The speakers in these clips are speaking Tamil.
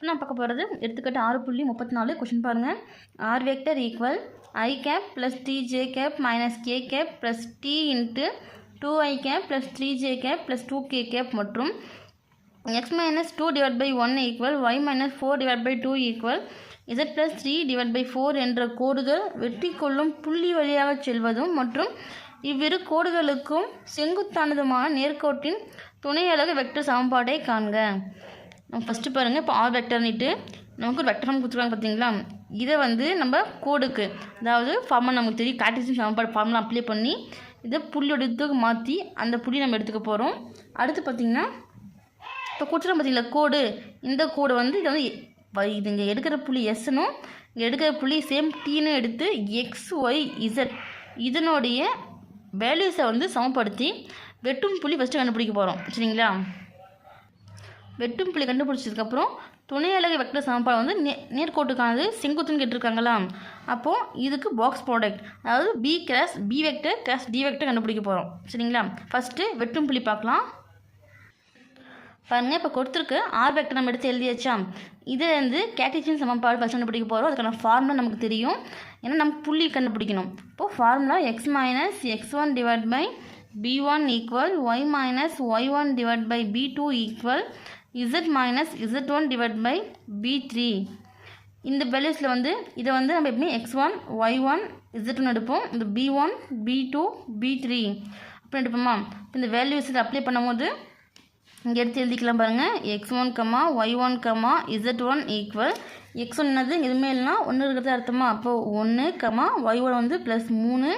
இப்போ நான் பார்க்க போகிறது எடுத்துக்கிட்டு ஆறு புள்ளி முப்பத்தி நாலு கொஷின் பாருங்கள் r vector equal i cap plus three j cap minus k cap plus t into two i cap plus three j cap plus two k cap மற்றும் x minus two divide by one equal y minus four divide by two equal z plus three divide by four என்ற கோடுகள் வெட்டி கொள்ளும் புள்ளி வழியாக செல்வதும் மற்றும் இவ்விரு கோடுகளுக்கும் செங்குத்தானதுமான நேர்கோட்டின் துணை அளவு வெக்டர் சமன்பாட்டை காண்க. நம்ம ஃபஸ்ட்டு பாருங்கள் இப்போ ஆர் வெக்டர்னிட்டு நமக்கு ஒரு வெக்டர் ஃபார்ம் கொடுத்துருக்காங்க பார்த்தீங்களா இதை வந்து நம்ம கோடுக்கு அதாவது ஃபார்மை நமக்கு தெரியும். கார்டிசன் சமன்பாடு ஃபார்ம்லாம் அப்ளை பண்ணி இதை புள்ளியோட இதுக்கு மாற்றி அந்த புள்ளி நம்ம எடுத்துக்க போகிறோம் அடுத்து பார்த்திங்கன்னா இப்போ கொடுத்துருக்கோம் பார்த்தீங்களா கோடு இந்த கோடு வந்து இதை வந்து இது இங்கே எடுக்கிற புள்ளி எஸ்னும் இங்கே எடுக்கிற புள்ளி சேம் டீனு எடுத்து எக்ஸ் ஒய் இசட் இதனுடைய வேல்யூஸை வந்து சமப்படுத்தி வெட்டும் புள்ளி ஃபஸ்ட்டு கண்டுபிடிக்க போகிறோம் சரிங்களா? வெட்டும் புள்ளி கண்டுபிடிச்சதுக்கப்புறம் துணை அலகு வெக்டர் சமன்பாடு வந்து நே நேர்கோட்டுக்கானது செங்குத்துன்னு கேட்டிருக்காங்களா அப்போது இதுக்கு பாக்ஸ் ப்ராடக்ட் அதாவது b cross b vector cross d vector கண்டுபிடிக்க போகிறோம் சரிங்களா? ஃபஸ்ட்டு வெட்டும் புள்ளி பார்க்கலாம். பாருங்கள் இப்போ கொடுத்துருக்கு ஆர் வெக்டர் நம்ம எடுத்து எழுதியாச்சா? இதில் இருந்து கேட்டிச்சின் சமன்பாடு ஃபஸ்ட் கண்டுபிடிக்க போகிறோம் அதுக்கான ஃபார்முலா நமக்கு தெரியும். ஏன்னா நமக்கு புள்ளி கண்டுபிடிக்கணும். இப்போது formula x minus x one divide by b one equal y minus y one divide by b two equal z minus z one divide by b three இந்த வேல்யூஸில் வந்து இதை வந்து நம்ம எப்படி x one y one z one எடுப்போம். இந்த b one b two b three அப்படி எடுப்போமா? இப்போ இந்த வேல்யூஸ் இதை அப்ளை பண்ணும்போது இங்கே எடுத்து எழுதிக்கலாம் பாருங்கள் x one comma y one comma z one equal x one என்னது? எதுவுமே இல்லைனா ஒன்று இருக்கிறது அர்த்தமா? அப்போது ஒன்று கமா ஒய் ஒன் வந்து ப்ளஸ் மூணு.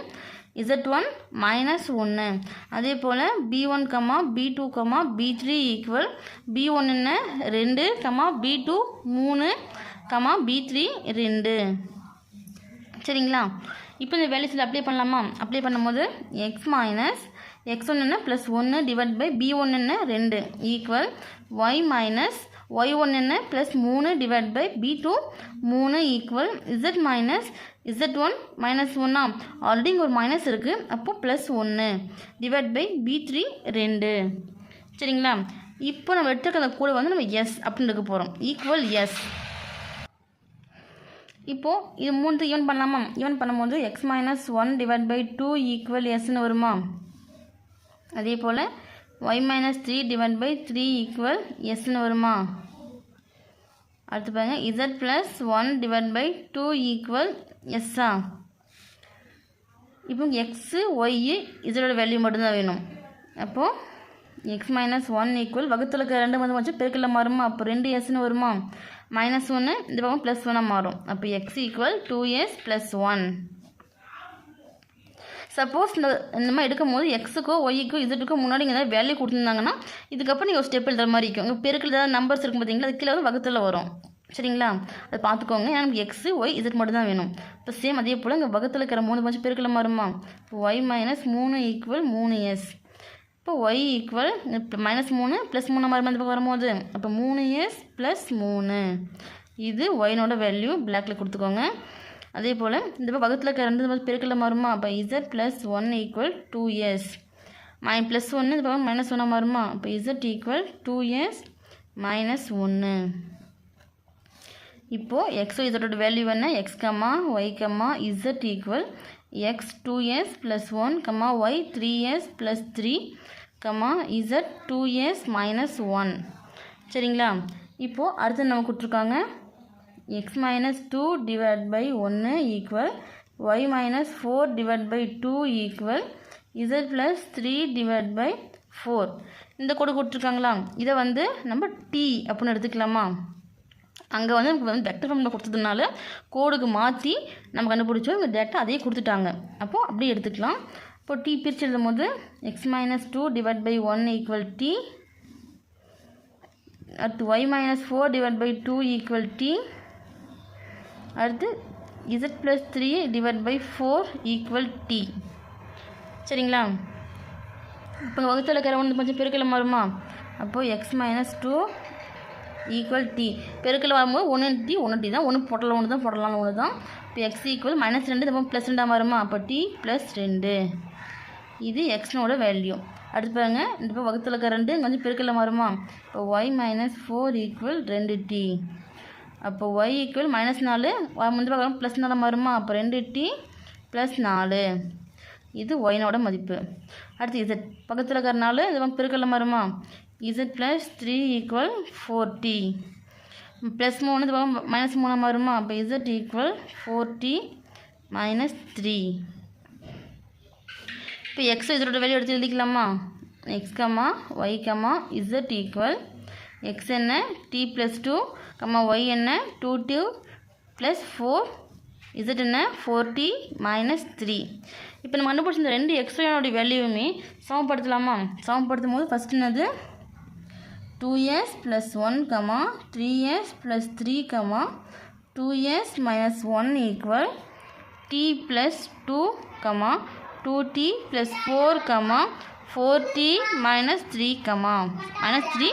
இசட் ஒன் மைனஸ் ஒன்று அதே போல் b one comma b two comma b three equal b ஒன்றுன்னு ரெண்டு கமா பி டூ மூணு கமா பி த்ரீ ரெண்டு. சரிங்களா? இப்போ இந்த வேல்யூஸில் அப்ளை பண்ணலாமா? அப்ளை பண்ணும்போது எக்ஸ் மைனஸ் எக்ஸ் ஒன்று ப்ளஸ் ஒன்று டிவைட் பை பி ஒன்றுன்னு ரெண்டு equal y minus y one என்ன? ப்ளஸ் மூணு டிவைட் பை பி டூ மூணு equal z minus z one minus ஒன்னா ஆல்ரெடி இங்கே ஒரு மைனஸ் இருக்குது அப்போது ப்ளஸ் ஒன்று டிவைட் பை பி த்ரீ ரெண்டு. சரிங்களா? இப்போ நம்ம எடுத்துக்கிற அந்த கூட வந்து நம்ம எஸ் அப்படின்னு எடுக்க போகிறோம் ஈக்குவல் எஸ் இப்போது இது மூணு ஈவன் பண்ணலாமா? ஈவன் பண்ணும்போது x minus one divide by two equal எஸ்ன்னு வருமா? அதே போல் y minus three divide by three equal எஸ்ன்னு வருமா? அடுத்து பாருங்கள் z plus one divide by two equal எஸ்ஸா இப்போ எக்ஸு ஒய்யு இதோட வேல்யூ மட்டும்தான் வேணும். அப்போது எக்ஸ் மைனஸ் ஒன் ஈக்குவல் வகுத்துல இருக்க ரெண்டு வந்து வச்சு பெருக்கில் மாறுமா? அப்போ ரெண்டு எஸ்ன்னு வருமா? மைனஸ் ஒன்று இந்த பக்கம் ப்ளஸ் ஒன்னாக மாறும். அப்போ x equal two s plus one suppose இந்த இந்த மாதிரி எடுக்கும் போது எக்ஸுக்கோ ஒய்க்கோ இசட்டுக்கோ முன்னாடி ஏதாவது வேல்யூ கொடுத்துருந்தாங்கன்னா இதுக்கப்புறம் நீங்கள் ஒரு ஸ்டெப் எழுதுற மாதிரி இருக்கும். உங்கள் பெருக்கில் ஏதாவது நம்பர்ஸ் இருக்கும் பார்த்தீங்களா அது கீழே வந்து வகுத்தில் வரும். சரிங்களா? அதை பார்த்துக்கோங்க. ஏன்னா நமக்கு எக்ஸு ஒய் இசட் மட்டும் தான் வேணும். இப்போ சேம் அதே போல் இங்கே வகுத்தில் இருக்கிற மூணு பஞ்சம் பெருக்கில் மாறுமா இப்போ ஒய் மைனஸ் மூணு ஈக்குவல் மூணு எஸ் இப்போ ஒய் ஈக்குவல் இப்போ மைனஸ் மூணு ப்ளஸ் மூணு மாதிரி இந்த பக்கம் வரும்போது. அப்போ மூணு எஸ் ப்ளஸ் மூணு. இது ஒயினோட வேல்யூ பிளாக்ல கொடுத்துக்கோங்க. அதே போல் இந்த பக்கம் வகுத்தில் கறந்து ரெண்டு பெருக்கில் மாறுமா? அப்போ z plus one equal two years my plus ஒன்று இந்த பக்கம் மைனஸ் ஒன்னாக மாறுமா? அப்போ Z equal two years minus ஒன்று இப்போது எக்ஸ் இசட்டோட வேல்யூ என்ன? X comma y comma z equal x two s plus one comma y three s plus three comma z two s minus one சரிங்களா? இப்போது அடுத்து நம்ம கொடுத்துருக்காங்க? X minus two divide by ஒன்று equal y minus four divide by two equal z plus three divide by four இந்த கோடு கொடுத்துருக்காங்களா? இதை வந்து நம்ம டி அப்படின்னு எடுத்துக்கலாமா? அங்கே வந்து நமக்கு வந்து வெக்டர் ஃபார்மில் கொடுத்ததுனால கோடுக்கு மாற்றி நம்ம கண்டுபிடிச்சோம். இங்கே டேரெக்டாக அதையே கொடுத்துட்டாங்க. அப்போது அப்படியே எடுத்துக்கலாம். இப்போ டி பிரித்து எழுதும் போது x minus two divide by one equal t அடுத்து y minus four divide by two equal t அடுத்து z plus three divide by four equal t சரிங்களா? இப்போ வகுத்தில் இருக்கிற ஒன்று கொஞ்சம் பெருக்கில் மாறுமா? அப்போது x minus two equal t பெருக்கில் வரும்போது ஒன்று டி ஒன்று டி தான். ஒன்று போட்டலாம் ஒன்று தான் போடலாம் ஒன்று தான். இப்போ எக்ஸ் ஈக்குவல் மைனஸ் ரெண்டு இந்த ப்ளஸ் ரெண்டாக மாறுமா? அப்போ டி ப்ளஸ் ரெண்டு. இது எக்ஸ்னோட வேல்யூ அடுத்து பாருங்க. இந்த இப்போ வகுத்தில் இருக்க ரெண்டு இங்கே பெருக்கில் மாறுமா? இப்போ ஒய் மைனஸ் ஃபோர் ஈக்குவல் ரெண்டு டி அப்போ ஒய் ஈக்குவல் மைனஸ் நாலு முந்திரி பக்கம் ப்ளஸ் நாலு மாறுமா? அப்போ ரெண்டு டி ப்ளஸ் நாலு. இது ஒயினோட மதிப்பு. அடுத்து இசட் பக்கத்தில் இருக்கிறனால இது வந்து பெருக்கல்ல மாறுமா? Z plus three equal four t plus மூணு இது பக்கம் மைனஸ் மூணு மாறுமா? அப்போ z equal four t minus three இப்போ எக்ஸ் இதோட வேல்யூ எடுத்து எழுதிக்கலாமா? X comma y comma z equal x என்ன? T plus two comma y என்ன? Two two plus four z என்ன? ஃபோர் மைனஸ் த்ரீ இப்போ நம்ம கண்டுபிடிச்ச இந்த ரெண்டு எக்ஸ்ஒயோட வேல்யூவுமே சமப்படுத்தலாமா? சமப்படுத்தும் போது ஃபஸ்ட் என்னது? Two s plus one comma three s plus three comma two s minus one equal t plus two comma two t plus four comma four t minus three comma minus three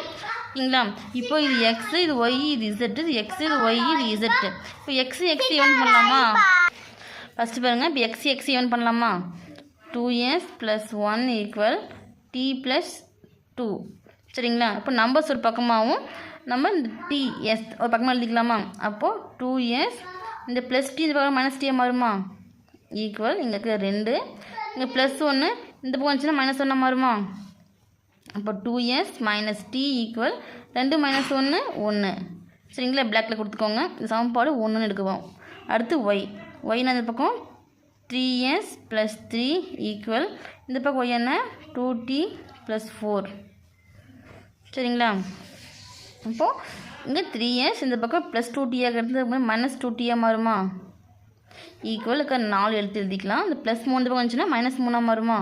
சரிங்களா இப்போ இது எக்ஸு இது ஒய் இது இசட்டு இது எக்ஸு இது ஒய் இது இசட்டு இப்போ எக்ஸு எக்ஸ் ஈவன் பண்ணலாமா? ஃபஸ்ட்டு பாருங்கள் இப்போ எக்ஸ் எக்ஸ் ஈவன் பண்ணலாமா? Two s plus one equal t plus two சரிங்களா? இப்போ நம்பர்ஸ் ஒரு பக்கமாகவும் நம்ம இந்த டி எஸ் ஒரு பக்கமாக எழுதிக்கலாமா? அப்போது டூ எஸ் இந்த ப்ளஸ் டி இந்த பக்கம் மைனஸ் டியாக மாறுமா? ஈக்குவல் இங்கே ரெண்டு. இங்கே ப்ளஸ் ஒன்று இந்த பக்கம் வந்துச்சுன்னா மைனஸ் ஒன்றா மாறுமா? அப்போ two s minus t equal ரெண்டு மைனஸ் ஒன்று ஒன்று சரிங்களா? பிளாக்ல கொடுத்துக்கோங்க. சமன்பாடு ஒன்றுன்னு எடுக்குவோம் அடுத்து ஒய் ஒய்னா இந்த பக்கம்? Three s plus three equal இந்த பக்கம் ஒய் என்ன? டூ டி ப்ளஸ் ஃபோர் சரிங்களா? அப்போது இங்கே த்ரீ எஸ் இந்த பக்கம் ப்ளஸ் டூ டியாக எடுத்து மைனஸ் டூ டியாக மாறுமா? ஈக்குவல் இருக்க நாலு எழுத்து எழுதிக்கலாம். இந்த ப்ளஸ் மூணு பக்கம் வந்துச்சுன்னா மைனஸ் மூணாக மாறுமா?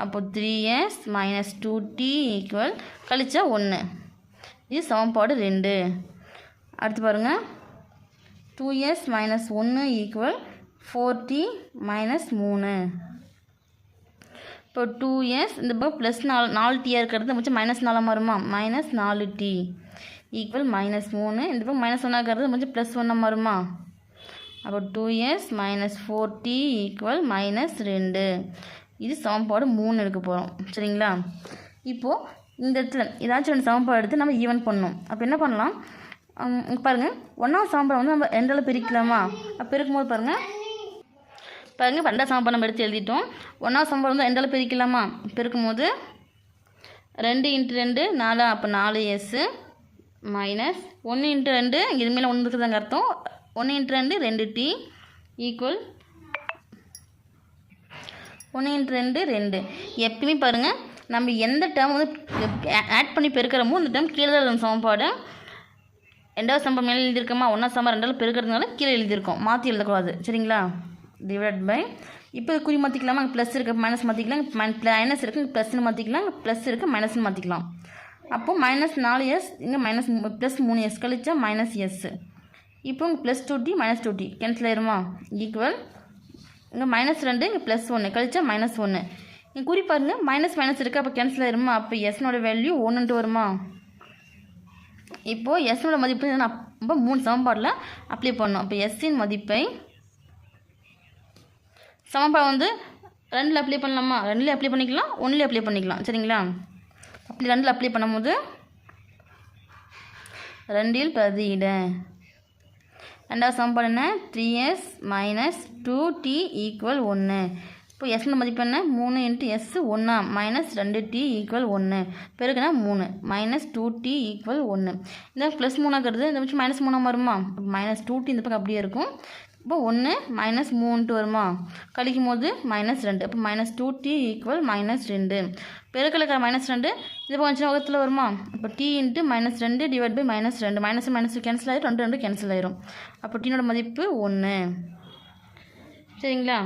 அப்போ three s minus two t equal கழிச்சா ஒன்று இது சமன்பாடு ரெண்டு. அடுத்து பாருங்கள் டூ எஸ் மைனஸ் ஒன்று ஈக்குவல் ஃபோர் டி மைனஸ் மூணு. இப்போ டூ எஸ் இந்த பக்கம் ப்ளஸ் நாலு நாலு டீயாக இருக்கிறது முடிச்சு மைனஸ் நாலாக மாறுமா? மைனஸ் நாலு டி ஈக்குவல் மைனஸ் மூணு. இந்த பக்கம் மைனஸ் ஒன்னாக இருக்கிறது முடிச்சு ப்ளஸ் ஒன்றாக மாறுமா? அப்போ two s minus four t equal minus ரெண்டு. இது சமன்பாடு மூணு எடுக்க போகிறோம் சரிங்களா? இப்போது இந்த இடத்துல ஏதாச்சும் ரெண்டு சமன்பாடு எடுத்து நம்ம ஈவன் பண்ணணும். அப்போ என்ன பண்ணலாம்? பாருங்கள் ஒன்றாவது சமன்பாடு வந்து நம்ம ரெண்டால் பிரிக்கலாமா? அப்போ பிரிக்கும்போது பாருங்கள் பாருங்கள் ரெண்டாவது சமன்பாடு நம்ம எடுத்து எழுதிட்டோம். ஒன்றாவது சமன்பாடு வந்து ரெண்டால் பிரிக்கலாமா? பிரிக்கும்போது ரெண்டு இன்ட்டு ரெண்டு நாலு அப்போ நாலு எஸ்ஸு மைனஸ் ஒன்று இன்ட்டு ரெண்டு இது மேலே ஒன்று இருக்குதாங்க அர்த்தம். ஒன்று இன்ட்டு ரெண்டு ரெண்டு டி ஈக்குவல் ஒன்று ரெண்டு ரெண்டு. எப்பயுமே பாருங்கள் நம்ம எந்த டேர்ம் வந்து ஆட் பண்ணி பெருக்கிறோமோ அந்த டேர்ம் கீழே தான் எழுதணும் சமன்பாடு. ரெண்டாவது சம்பவம் மேலே எழுதியிருக்கோமா? ஒன்றா சம்பவம் ரெண்டாவது பெருக்கிறதுனால கீழே எழுதியிருக்கோம். மாற்றி எழுதக்கூடாது. சரிங்களா? டிவைட் பை இப்போ குறி மாற்றிக்கலாமா ப்ளஸ் இருக்குது மைனஸ் மாற்றிக்கலாம் மைனஸ் இருக்குது ப்ளஸ்னு மாற்றிக்கலாம் ப்ளஸ் இருக்குது மைனஸ்னு மாற்றிக்கலாம் அப்போது மைனஸ் நாலு எஸ் இங்கே மைனஸ் ப்ளஸ் மூணு எஸ் கழிச்சா மைனஸ் எஸ் இப்போ plus two t minus two t cancel ஆயிருமா? ஈக்குவல் இங்கே மைனஸ் ரெண்டு இங்கே ப்ளஸ் ஒன்று கழிச்சா மைனஸ் ஒன்று இங்கே குறிப்பாருங்க மைனஸ் மைனஸ் இருக்குது அப்போ கேன்சல் ஆயிருமா? அப்போ எஸ்னோட வேல்யூ ஒன்றுன்ட்டு வருமா? இப்போது எஸ்னோட மதிப்பு நான் அப்போ மூணு சமன்பாடில் அப்ளை பண்ணோம். அப்போ எஸ்ஸின் மதிப்பை சமன்பாடு வந்து ரெண்டில் அப்ளை பண்ணலாமா? ரெண்டில் அப்ளை பண்ணிக்கலாம் ஒன்றுலேயும் அப்ளை பண்ணிக்கலாம். சரிங்களா? அப்படி ரெண்டில் அப்ளை பண்ணும்போது ரெண்டில் பதியிட. ரெண்டாவது சம் என்ன three s minus two t equal ஒன்று இப்போ எஸ்னு மதிப்பு என்ன? மூணு இன்ட்டு எஸ் ஒன்றா மைனஸ் ரெண்டு டி ஈக்குவல் ஒன்று பெருக்குனா மூணு. மைனஸ் டூ டி ஈக்குவல் ஒன்று இந்த ப்ளஸ் மூணாக்கிறது இந்த பட்சம் மைனஸ் மூணாக வருமா? மைனஸ் டூ டி இந்த பக்கம் அப்படியே இருக்கும். இப்போ ஒன்று மைனஸ் மூணுட்டு வருமா? கழிக்கும் போது மைனஸ் ரெண்டு. இப்போ minus two t equal minus ரெண்டு. பெருக்கலுக்கு மைனஸ் ரெண்டு? இது கொஞ்சம் உகத்தில் வருமா? இப்போ டி இன்ட்டு மைனஸ் ரெண்டு டிவைட் பை மைனஸ் ரெண்டு. மைனஸ் மைனஸ் கேன்சல் ஆகிடும் ரெண்டு ரெண்டு கேன்சல் ஆயிரும். அப்போ டீனோட மதிப்பு ஒன்று சரிங்களா?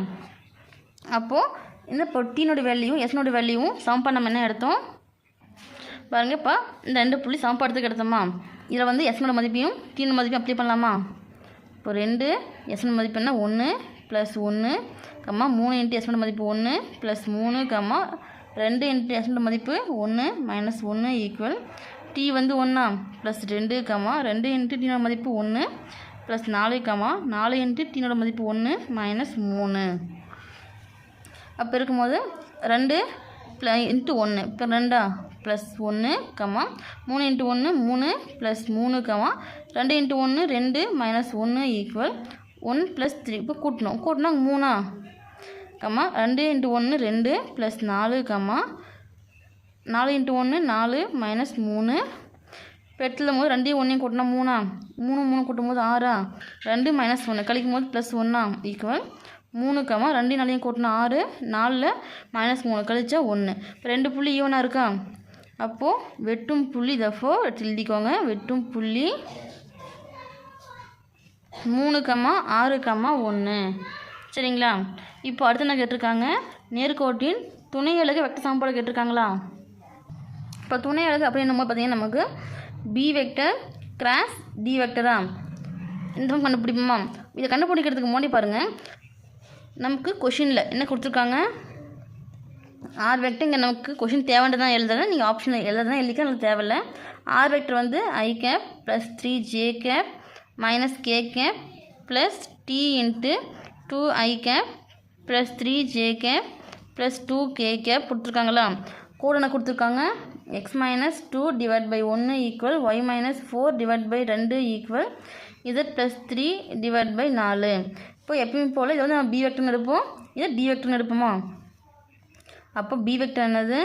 அப்போது இந்த இப்போ டீனோட வேல்யூவும் எஸ்னோட வேல்யூவும் சமன்பாடு பண்ண என்ன எடுத்தோம்? பாருங்கள் இப்போ இந்த ரெண்டு புள்ளி சமன்பாடுறதுக்கு எடுத்தோமா? இதில் வந்து எஸ்னோட மதிப்பையும் டீனோட மதிப்பையும் அப்ளை பண்ணலாமா? இப்போ ரெண்டு எஸ்னோட மதிப்பு என்ன? ஒன்று ப்ளஸ் ஒன்று கம்மா மூணு இன்ட்டு எஸ்னோட மதிப்பு ஒன்று ப்ளஸ் மூணு கம்மா ரெண்டு இன்ட்டு எஸ்னோட மதிப்பு ஒன்று மைனஸ் ஒன்று ஈக்குவல் டி வந்து ஒன்றா ப்ளஸ் ரெண்டு கம்மா ரெண்டு இன்ட்டு டீனோட மதிப்பு ஒன்று ப்ளஸ் நாலு கம்மா நாலு இன்ட்டு டீனோட மதிப்பு ஒன்று மைனஸ் மூணு. அப்போ இருக்கும்போது ரெண்டு ப்ள இன்ட்டு ஒன்று இப்போ ரெண்டா ப்ளஸ் ஒன்று கம்மா மூணு இன்ட்டு ஒன்று மூணு ப்ளஸ் மூணு கம்மா ரெண்டு இன்ட்டு ஒன்று ரெண்டு மைனஸ் ஒன்று ஈக்குவல் ஒன் ப்ளஸ் த்ரீ இப்போ கூட்டணும். கூட்டினா மூணா? கம்மா ரெண்டு இன்ட்டு ஒன்று ரெண்டு ப்ளஸ் நாலு கம்மா நாலு இன்ட்டு ஒன்று நாலு மைனஸ் மூணு. பெட்டில் போது ரெண்டையும் ஒன்றையும் கூட்டினா மூணா? மூணு மூணு கூட்டும் போது ஆறா? ரெண்டு மைனஸ் ஒன்று கழிக்கும் போது ப்ளஸ் ஒன்றா ஈக்குவல் மூணு கம்மா ரெண்டு நாளையும் கூட்டினா ஆறு. நாலில் மைனஸ் மூணு. கழிச்சா ஒன்று இப்போ ரெண்டு புள்ளி ஈவனாக இருக்கா? அப்போது வெட்டும் புள்ளி. தஃபோ எழுதிக்கோங்க. வெட்டும் புள்ளி மூணு கம்மா ஆறு கம்மா ஒன்று சரிங்களா? இப்போ அடுத்து என்ன கேட்டிருக்காங்க? நேர்கோட்டின் துணை அலகு வெக்ட சமன்பாடு கேட்டிருக்காங்களா? இப்போ துணை அலகு அப்படின்னும் போது பார்த்தீங்கன்னா நமக்கு பி வெக்டர் கிராஸ் டி வெக்டரா இந்த கண்டுபிடிப்போமா? இதை கண்டுபிடிக்கிறதுக்கு முன்னாடி பாருங்கள் நமக்கு கொஷினில் என்ன கொடுத்துருக்காங்க? ஆர் வெக்டர் இங்கே நமக்கு கொஷின் தேவைன்ட்டு தான் எழுதுறேன் நீங்கள் ஆப்ஷன் எழுதுறதுனா எழுதிக்க எனக்கு தேவையில்லை. ஆர் வெக்டர் வந்து i cap plus three j cap minus k cap plus t into two i cap plus three j cap plus two k cap கொடுத்துருக்காங்களா? கூட என்ன கொடுத்துருக்காங்க? X minus two divide by ஒன்று equal y minus four divide by ரெண்டு equal z plus three divide by நாலு. இப்போ எப்பயும் போல் இதை வந்து நம்ம பி வெக்டர்னு எடுப்போம். இதை டி வெக்டர்னு எடுப்போமா? அப்போ பி வெக்டர் என்னது?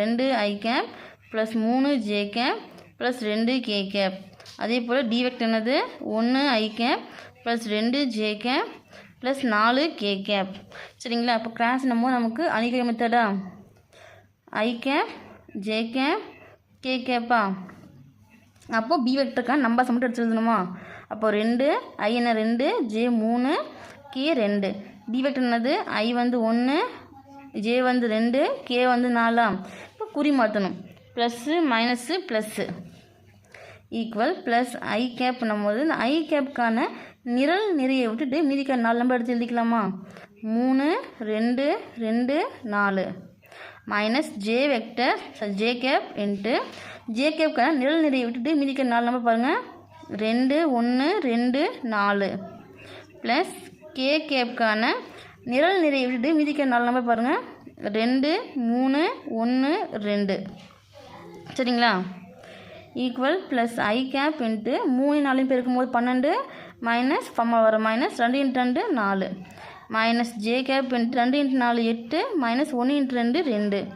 ரெண்டு ஐ கேப் ப்ளஸ் மூணு ஜே கேப் ப்ளஸ் ரெண்டு கே கேப் அதே போல் டி வெக்டர் என்னது? ஒன்று ஐ கேப் ப்ளஸ் ரெண்டு ஜே கேப் ப்ளஸ் நாலு கே கேப் சரிங்களா? அப்போ கிராஸ் நம்ம நமக்கு அணிகை மெத்தடா i cap j cap k கேப்பா அப்போது பி வெக்டருக்கான நம்பர்ஸ் மட்டும் எடுத்து எழுதணுமா? அப்போ ரெண்டு ஐ என்ன ரெண்டு ஜே மூணு கே ரெண்டு. டி வெக்டர் என்னது? ஐ வந்து ஒன்று ஜே வந்து ரெண்டு கே வந்து நாலா? இப்போ குறி மாற்றணும் plus minus plus equal plus i cap பண்ணும்போது இந்த ஐ கேப்க்கான நிரல் நிறைய விட்டுட்டு மீதிக்கான நாலு நம்பர் எடுத்து எழுதிக்கலாமா? மூணு ரெண்டு ரெண்டு நாலு. Minus j vector j cap into j கேப்க்கான நிரல் நிறைய விட்டுட்டு மீதிக்கான நாலு நம்பர் பாருங்கள் ரெண்டு ஒன்று ரெண்டு நாலு. ப்ளஸ் கே கேப்க்கான நிரல் நிறைய விட்டுட்டு மீதிக்கான நாலு நம்பர் பாருங்கள் ரெண்டு மூணு ஒன்று ரெண்டு. சரிங்களா? Equal plus i cap into மூணு நாலையும் பெருக்கும்போது பன்னெண்டு மைனஸ் ஃபம்மா வர மைனஸ் ரெண்டு இன்ட்டு ரெண்டு நாலு. மைனஸ் ஜே கேப் இன்ட்டு ரெண்டு இன்ட்டு நாலு எட்டு. மைனஸ் ஒன்று இன்ட்டு ரெண்டு ரெண்டு.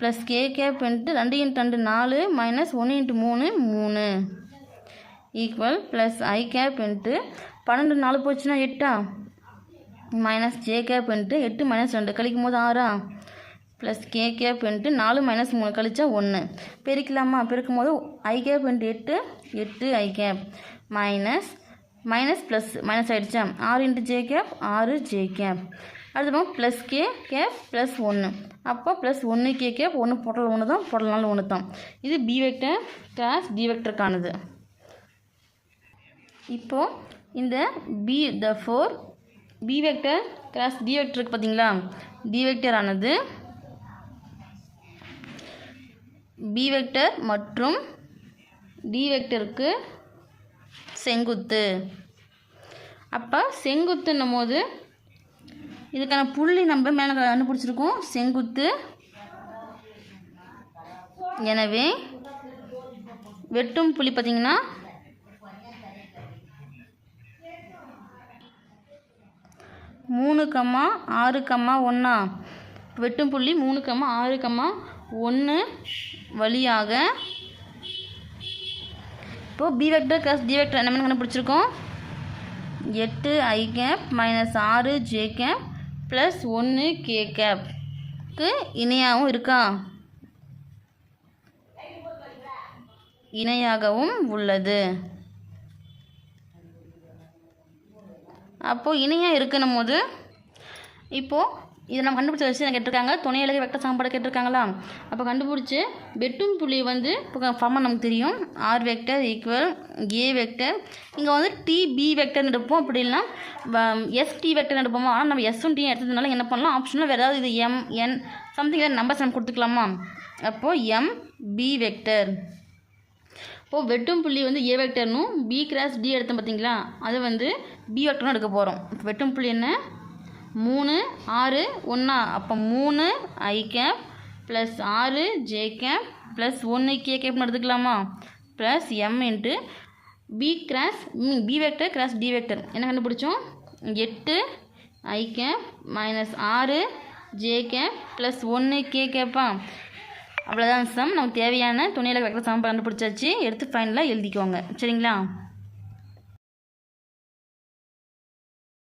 ப்ளஸ் கே கேப் இன்ட்டு ரெண்டு இன்ட்டு ரெண்டு நாலு. மைனஸ் ஒன்று இன்ட்டு மூணு மூணு. Equal plus i cap into பன்னெண்டு நாலு போச்சுன்னா எட்டா? மைனஸ் ஜே கேப் இன்ட்டு எட்டு மைனஸ் ரெண்டு. கழிக்கும் போது ஆறா? ப்ளஸ் கே கேப் இன்ட்டு நாலு மைனஸ் மூணு கழிச்சா ஒன்று பெருக்கலாமா? பெருக்கும் போது ஐ கேப் இன்ட்டு எட்டு எட்டு i cap minus minus plus minus ஆகிடுச்சா ஆறு இன்ட்டு ஜே கேப் ஆறு ஜே கேப் அடுத்து ப்ளஸ் கே கேப் ப்ளஸ் ஒன்று அப்போ ப்ளஸ் ஒன்று கே கேப் ஒன்று பொடல் ஒன்று தான் பொடல்னால ஒன்று தான் இது பி வெக்டர் கிளாஸ் டி வெக்டருக்கானது இப்போது இந்த b the four b vector cross t வெக்டருக்கு பார்த்தீங்களா டி வெக்டர் ஆனது பி வெக்டர் மற்றும் டி வெக்டருக்கு செங்குத்து. அப்போ செங்குத்துன்னும் போது இதுக்கான புள்ளி நம்ம மேலே கண்டுபிடிச்சிருக்கோம். செங்குத்து. எனவே வெட்டும் புள்ளி பார்த்திங்கன்னா மூணு கம்மா ஆறு கம்மா ஒன்றா வெட்டும் புள்ளி மூணு கம்மா ஆறு கம்மா ஒன்று வழியாக. இப்போது b vector plus t vector என்ன கண்டுபிடிச்சிருக்கோம்? எட்டு ஐ கேப் மைனஸ் ஆறு ஜே கேப் ப்ளஸ் ஒன்று கே கேப்க்கு இணையாகவும் இருக்கா? இணையாகவும் உள்ளது. அப்போது இணையாக இருக்கணும் போது இப்போது இதை நம்ம கண்டுபிடிச்ச வச்சு என்ன கேட்டிருக்காங்க. துணை அழகு வெக்டர் சமன்பாடு கேட்டிருக்காங்களா? அப்போ கண்டுபிடிச்சி வெட்டும் புள்ளி வந்து இப்போ ஃபார்மாக நமக்கு தெரியும். R vector equal a vector இங்கே வந்து டி பி வெக்டர்னு எடுப்போம். அப்படி இல்லைனா எஸ் டி வெக்டர்னு எடுப்போமா? ஆனால் நம்ம எஸ்ஸும் டி எடுத்ததுனால என்ன பண்ணலாம்? ஆப்ஷனில் வேறு ஏதாவது இது எம் என் சம்திங் ஏதாவது நம்பர்ஸ் நம்ம கொடுத்துக்கலாமா? அப்போது எம் பி வெக்டர் இப்போது வெட்டும் புள்ளி வந்து ஏ வெக்டர்னும் பி கிராஸ் டி எடுத்தோம் பார்த்தீங்களா அது வந்து பி வெக்டர்னு எடுக்க போகிறோம் வெட்டும் புள்ளி என்ன? மூணு ஆறு ஒன்றா அப்போ மூணு ஐ கேப் ப்ளஸ் ஆறு ஜே கேப் ப்ளஸ் ஒன்று கே கேப்னு எடுத்துக்கலாமா? Plus m into b cross b vector cross t vector. என்ன கண்டுபிடிச்சோம்? எட்டு ஐ கேப் மைனஸ் ஆறு ஜே கேப் ப்ளஸ் ஒன்று கே கேப்பா? அவ்வளோதான் சம் நமக்கு தேவையான துணையில் வெக்டர் சம் கண்டுபிடிச்சாச்சு. எடுத்து ஃபைனலாக எழுதிக்கோங்க. சரிங்களா?